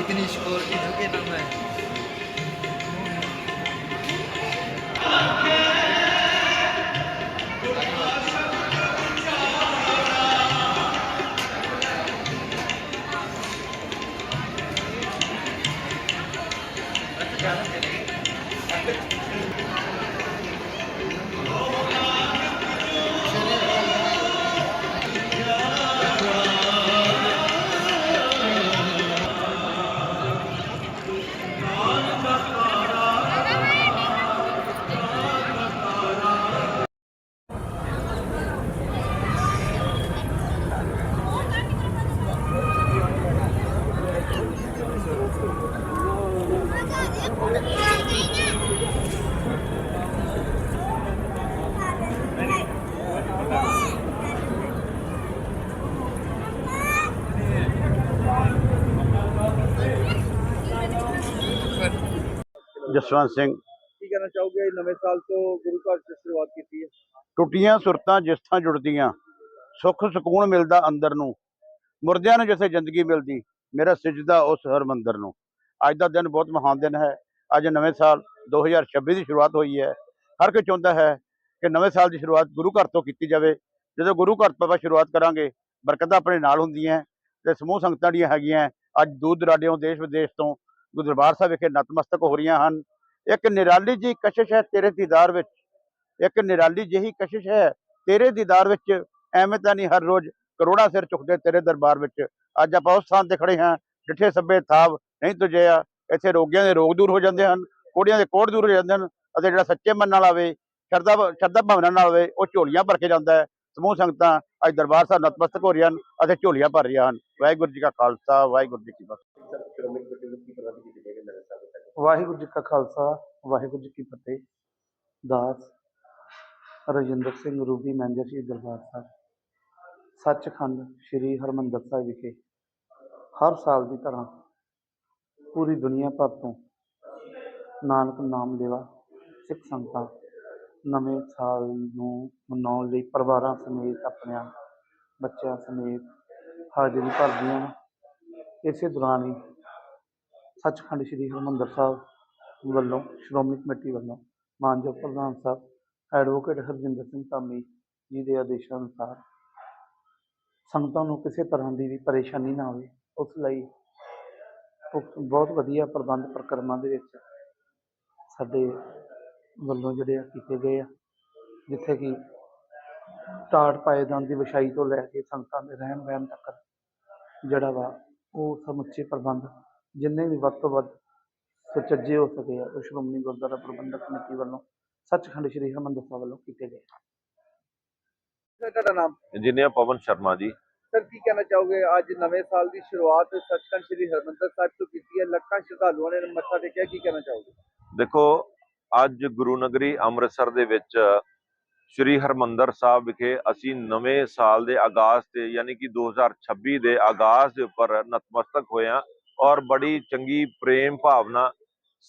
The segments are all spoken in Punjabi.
इतनी शोर की झुके ना मैं ਜਸਵੰਤ ਸਿੰਘ। ਕੀ ਕਹਿਣਾ ਚਾਹੋਗੇ? ਨਵੇਂ ਸਾਲ ਤੋਂ ਗੁਰੂ ਘਰ ਦੀ ਸ਼ੁਰੂਆਤ ਕੀਤੀ ਹੈ। ਟੁੱਟੀਆਂ ਸੁਰਤਾਂ ਜਿਸ ਥਾਂ ਜੁੜਦੀਆਂ ਸੁੱਖ ਸਕੂਨ ਮਿਲਦਾ ਅੰਦਰ ਨੂੰ। ਮੁਰਦਿਆਂ ਨੂੰ ਜਿੱਥੇ ਜ਼ਿੰਦਗੀ ਮਿਲਦੀ ਮੇਰਾ ਸਜਦਾ ਉਸ ਹਰਮੰਦਰ ਨੂੰ। ਅੱਜ ਦਾ ਦਿਨ ਬਹੁਤ ਮਹਾਨ ਦਿਨ ਹੈ। ਅੱਜ ਨਵੇਂ ਸਾਲ 2026 ਦੀ ਸ਼ੁਰੂਆਤ ਹੋਈ ਹੈ। ਹਰ ਕੋਈ ਚਾਹੁੰਦਾ ਹੈ ਕਿ ਨਵੇਂ ਸਾਲ ਦੀ ਸ਼ੁਰੂਆਤ ਗੁਰੂ ਘਰ ਤੋਂ ਕੀਤੀ ਜਾਵੇ। ਜਦੋਂ ਗੁਰੂ ਘਰ ਤੋਂ ਆਪਾਂ ਸ਼ੁਰੂਆਤ ਕਰਾਂਗੇ ਬਰਕਤਾਂ ਆਪਣੇ ਨਾਲ ਹੁੰਦੀਆਂ ਤੇ ਸਮੂਹ ਸੰਗਤਾਂ ਜਿਹੜੀਆਂ ਹੈਗੀਆਂ ਅੱਜ ਦੂਰ ਦਰਾਡਿਓਂ ਦੇਸ਼ ਵਿਦੇਸ਼ ਤੋਂ ਗੁਰੂ ਦਰਬਾਰ ਸਾਹਿਬ ਵਿਖੇ ਨਤਮਸਤਕ ਹੋ ਰਹੀਆਂ ਹਨ। ਇੱਕ ਨਿਰਾਲੀ ਜੀ ਕਸ਼ਿਸ਼ ਹੈ ਤੇਰੇ ਦੀਦਾਰ ਵਿੱਚ। ਇੱਕ ਨਿਰਾਲੀ ਜਿਹੀ ਕਸ਼ਿਸ਼ ਹੈ ਤੇਰੇ ਦੀਦਾਰ ਵਿੱਚ। ਐਵੇਂ ਤਾਂ ਨਹੀਂ ਹਰ ਰੋਜ਼ ਕਰੋੜਾਂ ਸਿਰ ਝੁਕਦੇ ਤੇਰੇ ਦਰਬਾਰ ਵਿੱਚ। ਅੱਜ ਆਪਾਂ ਉਸ ਥਾਂ ਤੇ ਖੜੇ ਹਾਂ, ਜਿੱਥੇ ਸੱਬੇ ਥਾਵ ਨਹੀਂ ਤੁਜਿਆ ਇੱਥੇ ਰੋਗੀਆਂ ਦੇ ਰੋਗ ਦੂਰ ਹੋ ਜਾਂਦੇ ਹਨ, ਕੋੜੀਆਂ ਦੇ ਕੋੜ ਦੂਰ ਹੋ ਜਾਂਦੇ ਹਨ ਅਤੇ ਜਿਹੜਾ ਸੱਚੇ ਮਨ ਨਾਲ ਆਵੇ, ਸ਼ਰਧਾ ਸ਼ਰਧਾ ਭਾਵਨਾ ਨਾਲ ਆਵੇ, ਉਹ ਝੋਲੀਆਂ ਭਰ ਕੇ ਜਾਂਦਾ ਹੈ। ਸਮੂਹ ਸੰਗਤਾਂ ਅੱਜ ਦਰਬਾਰ ਸਾਹਿਬ ਨਤਮਸਤਕ ਹੋ ਰਹੀਆਂ ਹਨ ਅਤੇ ਝੋਲੀਆਂ ਭਰ ਰਹੀਆਂ ਹਨ। ਵਾਹਿਗੁਰੂ ਜੀ ਕਾ ਖਾਲਸਾ, ਵਾਹਿਗੁਰੂ ਜੀ ਕੀ ਫਤਿਹ। ਵਾਹਿਗੁਰੂ ਜੀ ਕਾ ਖਾਲਸਾ, ਵਾਹਿਗੁਰੂ ਜੀ ਕੀ ਫਤਿਹ। ਦਾਸ ਰਜਿੰਦਰ ਸਿੰਘ ਰੂਬੀ, ਮੈਨੇਜਰ ਜੀ ਦਰਬਾਰ ਸਾਹਿਬ। ਸੱਚਖੰਡ ਸ੍ਰੀ ਹਰਮੰਦਰ ਸਾਹਿਬ ਵਿਖੇ ਹਰ ਸਾਲ ਦੀ ਤਰ੍ਹਾਂ ਪੂਰੀ ਦੁਨੀਆ ਭਰ ਤੋਂ ਨਾਨਕ ਨਾਮ ਲੈਵਾ ਸਿੱਖ ਸੰਗਤਾਂ ਨਵੇਂ ਸਾਲ ਨੂੰ ਮਨਾਉਣ ਲਈ ਪਰਿਵਾਰਾਂ ਸਮੇਤ, ਆਪਣਿਆਂ ਬੱਚਿਆਂ ਸਮੇਤ ਹਾਜ਼ਰੀ ਭਰਦੀਆਂ ਇਸੇ ਦੌਰਾਨ ਹੀ ਸੱਚਖੰਡ ਸ੍ਰੀ ਹਰਿਮੰਦਰ ਸਾਹਿਬ ਵੱਲੋਂ, ਸ਼੍ਰੋਮਣੀ ਕਮੇਟੀ ਵੱਲੋਂ ਮਾਨਯੋਗ ਪ੍ਰਧਾਨ ਸਾਹਿਬ ਐਡਵੋਕੇਟ ਹਰਜਿੰਦਰ ਸਿੰਘ ਧਾਮੀ ਜੀ ਦੇ ਆਦੇਸ਼ਾਂ ਅਨੁਸਾਰ ਸੰਗਤਾਂ ਨੂੰ ਕਿਸੇ ਤਰ੍ਹਾਂ ਦੀ ਵੀ ਪਰੇਸ਼ਾਨੀ ਨਾ ਆਵੇ, ਉਸ ਲਈ ਬਹੁਤ ਵਧੀਆ ਪ੍ਰਬੰਧ ਪ੍ਰਕਰਮਾਂ ਦੇ ਵਿੱਚ ਸਾਡੇ ਵੱਲੋਂ ਜਿਹੜੇ ਆ ਕੀਤੇ ਗਏ ਆ, ਜਿੱਥੇ ਕਿ ਟਾਟ ਪਾਏਦਾਨ ਦੀ ਵਿਛਾਈ ਤੋਂ ਲੈ ਕੇ ਸੰਗਤਾਂ ਦੇ ਰਹਿਣ ਬਹਿਣ ਤੱਕ ਜਿਹੜਾ ਵਾ ਉਹ ਸਮੁੱਚੇ ਪ੍ਰਬੰਧ ਜਿੰਨੇ ਵੀ ਵੱਧ ਤੋਂ ਵੱਧ ਸੁਚੱਜੇ ਹੋ ਸਕੇ ਆ ਉਹ ਸ਼੍ਰੋਮਣੀ ਗੁਰਦੁਆਰਾ ਪ੍ਰਬੰਧਕ ਕਮੇਟੀ ਵੱਲੋਂ ਸੱਚਖੰਡ ਸ੍ਰੀ ਹਰਿਮੰਦਰ ਸਾਹਿਬ ਵੱਲੋਂ ਕੀਤੇ ਗਏ ਸਰ ਤੁਹਾਡਾ ਨਾਮ? ਇੰਜੀਨੀਅਰ ਪਵਨ ਸ਼ਰਮਾ ਜੀ। ਸਰ ਕੀ ਕਹਿਣਾ ਚਾਹੋਗੇ? ਅੱਜ ਨਵੇਂ ਸਾਲ ਦੀ ਸ਼ੁਰੂਆਤ ਸੱਚਖੰਡ ਸ੍ਰੀ ਹਰਿਮੰਦਰ ਸਾਹਿਬ ਤੋਂ ਕੀਤੀ ਹੈ। ਲੱਖਾਂ ਸ਼ਰਧਾਲੂਆਂ ਨੇ ਮੱਥਾ ਟੇਕਿਆ ਕੀ ਕਹਿਣਾ ਚਾਹੋਗੇ? ਦੇਖੋ ਅੱਜ ਗੁਰੂ ਨਗਰੀ ਅੰਮ੍ਰਿਤਸਰ ਦੇ ਵਿੱਚ ਸ੍ਰੀ ਹਰਮੰਦਰ ਸਾਹਿਬ ਵਿਖੇ ਅਸੀਂ ਨਵੇਂ ਸਾਲ ਦੇ ਆਗਾਜ਼ ਤੇ ਯਾਨੀ ਕਿ 2026 ਦੇ ਆਗਾਜ਼ ਦੇ ਉੱਪਰ ਨਤਮਸਤਕ ਹੋਏ ਹਾਂ। ਔਰ ਬੜੀ ਚੰਗੀ ਪ੍ਰੇਮ ਭਾਵਨਾ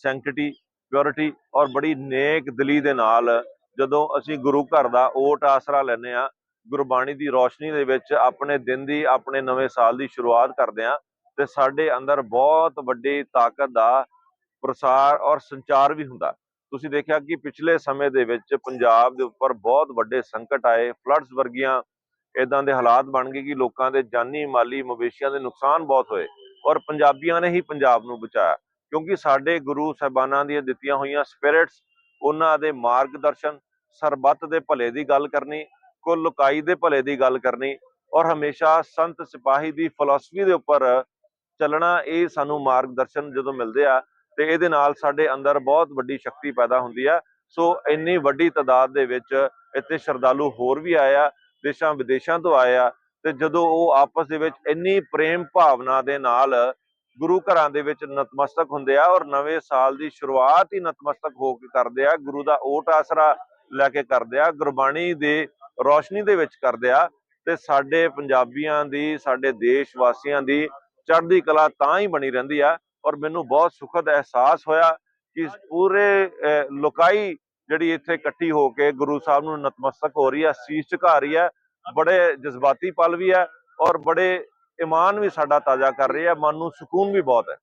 ਸੈਂਕਟਿਟੀ ਪਿਓਰਿਟੀ ਔਰ ਬੜੀ ਨੇਕ ਦਿਲੀ ਦੇ ਨਾਲ ਜਦੋਂ ਅਸੀਂ ਗੁਰੂ ਘਰ ਦਾ ਓਟ ਆਸਰਾ ਲੈਂਦੇ ਆ ਗੁਰਬਾਣੀ ਦੀ ਰੋਸ਼ਨੀ ਦੇ ਵਿੱਚ ਆਪਣੇ ਦਿਨ ਦੀ, ਆਪਣੇ ਨਵੇਂ ਸਾਲ ਦੀ ਸ਼ੁਰੂਆਤ ਕਰਦੇ ਆ ਤੇ ਸਾਡੇ ਅੰਦਰ ਬਹੁਤ ਵੱਡੀ ਤਾਕਤ ਦਾ ਪ੍ਰਸਾਰ ਔਰ ਸੰਚਾਰ ਵੀ ਹੁੰਦਾ। ਤੁਸੀਂ ਦੇਖਿਆ ਕਿ ਪਿਛਲੇ ਸਮੇਂ ਦੇ ਵਿੱਚ ਪੰਜਾਬ ਦੇ ਉੱਪਰ ਬਹੁਤ ਵੱਡੇ ਸੰਕਟ ਆਏ ਫਲੱਡਸ ਵਰਗੀਆਂ ਇਦਾਂ ਦੇ ਹਾਲਾਤ ਬਣ ਗਏ ਕਿ ਲੋਕਾਂ ਦੇ ਜਾਨੀ ਮਾਲੀ ਮਵੇਸ਼ੀਆਂ ਦੇ ਨੁਕਸਾਨ ਬਹੁਤ ਹੋਏ। ਔਰ ਪੰਜਾਬੀਆਂ ਨੇ ਹੀ ਪੰਜਾਬ ਨੂੰ ਬਚਾਇਆ। ਕਿਉਂਕਿ ਸਾਡੇ ਗੁਰੂ ਸਾਹਿਬਾਨਾਂ ਦੀਆਂ ਦਿੱਤੀਆਂ ਹੋਈਆਂ ਸਪਿਰਿਟਸ ਉਹਨਾਂ ਦੇ ਮਾਰਗਦਰਸ਼ਨ, ਸਰਬੱਤ ਦੇ ਭਲੇ ਦੀ ਗੱਲ ਕਰਨੀ, ਕੁੱਲ ਲੁਕਾਈ ਦੇ ਭਲੇ ਦੀ ਗੱਲ ਕਰਨੀ ਔਰ ਹਮੇਸ਼ਾ ਸੰਤ ਸਿਪਾਹੀ ਦੀ ਫਿਲਾਸਫੀ ਦੇ ਉੱਪਰ ਚੱਲਣਾ, ਇਹ ਸਾਨੂੰ ਮਾਰਗਦਰਸ਼ਨ ਜਦੋਂ ਮਿਲਦੇ ਆ ਤੇ ਇਹਦੇ ਨਾਲ ਸਾਡੇ ਅੰਦਰ ਬਹੁਤ ਵੱਡੀ ਸ਼ਕਤੀ ਪੈਦਾ ਹੁੰਦੀ ਆ। ਸੋ ਇੰਨੀ ਵੱਡੀ ਤਾਦਾਦ ਦੇ ਵਿੱਚ ਇੱਥੇ ਸ਼ਰਧਾਲੂ ਹੋਰ ਵੀ ਆਇਆ ਦੇਸ਼ਾਂ ਵਿਦੇਸ਼ਾਂ ਤੋਂ ਆਇਆ ਤੇ ਜਦੋਂ ਉਹ ਆਪਸ ਦੇ ਵਿੱਚ ਇੰਨੀ ਪ੍ਰੇਮ ਭਾਵਨਾ ਦੇ ਨਾਲ ਗੁਰੂ ਘਰਾਂ ਦੇ ਵਿੱਚ ਨਤਮਸਤਕ ਹੁੰਦੇ ਆ ਔਰ ਨਵੇਂ ਸਾਲ ਦੀ ਸ਼ੁਰੂਆਤ ਹੀ ਨਤਮਸਤਕ ਹੋ ਕੇ ਕਰਦੇ ਆ ਗੁਰੂ ਦਾ ਓਟ ਆਸਰਾ ਲੈ ਕੇ ਕਰਦੇ ਆ ਗੁਰਬਾਣੀ ਦੇ ਰੋਸ਼ਨੀ ਦੇ ਵਿੱਚ ਕਰਦੇ ਆ ਤੇ ਸਾਡੇ ਪੰਜਾਬੀਆਂ ਦੀ ਸਾਡੇ ਦੇਸ਼ ਵਾਸੀਆਂ ਦੀ ਚੜ੍ਹਦੀ ਕਲਾ ਤਾਂ ਹੀ ਬਣੀ ਰਹਿੰਦੀ ਆ ਔਰ ਮੈਨੂੰ ਬਹੁਤ ਸੁਖਦ ਅਹਿਸਾਸ ਹੋਇਆ ਕਿ ਪੂਰੇ ਅਹ, ਲੋਕਾਈ ਜਿਹੜੀ ਇੱਥੇ ਇਕੱਠੀ ਹੋ ਕੇ ਗੁਰੂ ਸਾਹਿਬ ਨੂੰ ਨਤਮਸਤਕ ਹੋ ਰਹੀ ਹੈ ਸੀਸ ਝੁਕਾ ਰਹੀ ਹੈ ਬੜੇ ਜਜ਼ਬਾਤੀ ਪਲ ਵੀ ਹੈ ਔਰ ਬੜੇ ਇਮਾਨ ਵੀ ਸਾਡਾ ਤਾਜ਼ਾ ਕਰ ਰਹੀ ਹੈ, ਮਨ ਨੂੰ ਸਕੂਨ ਵੀ ਬਹੁਤ ਹੈ।